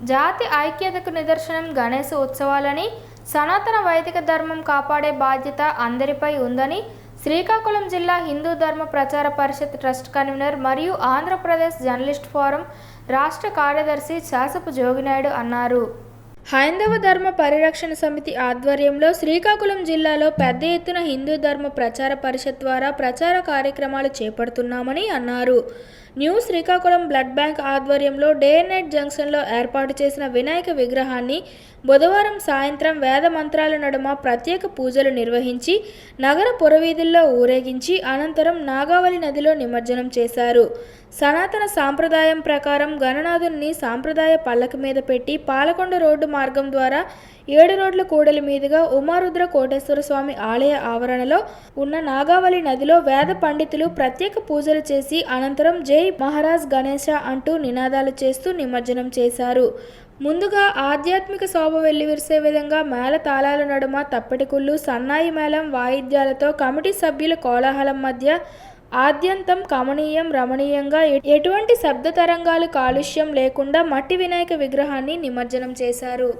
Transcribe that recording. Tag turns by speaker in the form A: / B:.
A: జాతి ఐక్యతకు నిదర్శనం గణేశ ఉత్సవాలని సనాతన వైదిక ధర్మం కాపాడే బాధ్యత అందరిపై ఉందని శ్రీకాకుళం జిల్లా హిందూ ధర్మ ప్రచార పరిషత్ ట్రస్ట్ కన్వీనర్ మరియు ఆంధ్రప్రదేశ్ జర్నలిస్ట్ ఫోరం రాష్ట్ర కార్యదర్శి శాసపు జోగినాయుడు అన్నారు. హైందవ ధర్మ పరిరక్షణ సమితి ఆధ్వర్యంలో శ్రీకాకుళం జిల్లాలో పెద్ద ఎత్తున హిందూ ధర్మ ప్రచార పరిషత్ ద్వారా ప్రచార కార్యక్రమాలు చేపడుతున్నామని అన్నారు. న్యూ శ్రీకాకుళం బ్లడ్ బ్యాంక్ ఆధ్వర్యంలో డే నైట్ జంక్షన్లో ఏర్పాటు చేసిన వినాయక విగ్రహాన్ని బుధవారం సాయంత్రం వేద మంత్రాల నడుమ ప్రత్యేక పూజలు నిర్వహించి నగర పురవీధుల్లో ఊరేగించి అనంతరం నాగావళి నదిలో నిమజ్జనం చేశారు. సనాతన సాంప్రదాయం ప్రకారం గణనాథుని సాంప్రదాయ పళ్ళక మీద పెట్టి పాలకొండ రోడ్డు మార్గం ద్వారా ఏడు రోడ్ల కూడలి మీదుగా ఉమారుద్ర కోటేశ్వర స్వామి ఆలయ ఆవరణలో ఉన్న నాగావళి నదిలో వేద పండితులు ప్రత్యేక పూజలు చేసి అనంతరం జై మహారాజ్ గణేశ అంటూ నినాదాలు చేస్తూ నిమజ్జనం చేశారు. ముందుగా ఆధ్యాత్మిక శోభ వెల్లివిరిసే విధంగా మేళ తాళాల నడుమ తప్పెటికుళ్ళు సన్నాయి మేళం వాయిద్యాలతో కమిటీ సభ్యుల కోలాహలం మధ్య ఆద్యంతం కమనీయం రమణీయంగా ఎటువంటి శబ్ద తరంగాలు కాలుష్యం లేకుండా మట్టి వినాయక విగ్రహాన్ని నిమజ్జనం చేశారు.